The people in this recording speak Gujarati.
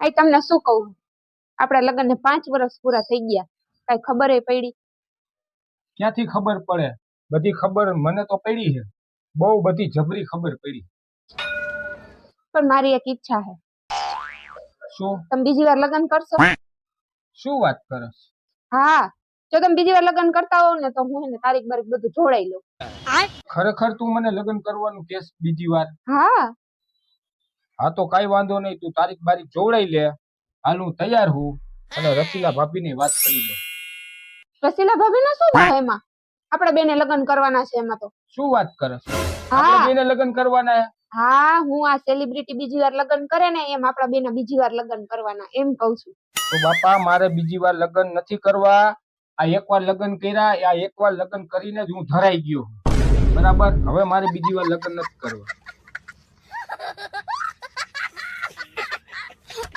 આ તમને શું કહું? આપણા લગ્નને પાંચ વર્ષ પૂરા થઈ ગયા. કઈ ખબર પડી? ક્યાંથી ખબર પડે? બધી ખબર મને તો પડી છે. બહુ બધી જબરી ખબર પડી. પણ મારી એક ઈચ્છા છે. શું? તમે બીજી વાર લગ્ન કરશો? શું વાત કરસ હા. જો તમે બીજી વાર લગ્ન કરતા હોવ ને તો હું એને તારીખ બારીખ બધું જોડાઈ લઉં. ખરેખર તું મને લગ્ન કરવાનું કેસ બીજી વાર? હા. હા તો કઈ વાંધો નહીં તું તારીખ બારીખ જોવડાઈ લે. હાલ હું તૈયાર હું અને રસીલા ભાભીની વાત કરી દો રસીલા ભાભી ને શું થાય એમાં? આપણે બેને લગ્ન કરવાના છે એમાં તો. શું વાત કરે આપણે બેને લગ્ન કરવાના હે? હા હું આ સેલિબ્રિટી બીજી વાર લગ્ન કરે ને એમ આપણા બેના બીજી વાર લગ્ન કરવાના એમ કઉ છું. તો બાપા મારે બીજી વાર લગ્ન નથી કરવા. આ એકવાર લગ્ન કર્યા આ એકવાર લગ્ન કરીને જ હું ધરાઈ ગયો. બરાબર? હવે મારે બીજી વાર લગ્ન નથી કરવા.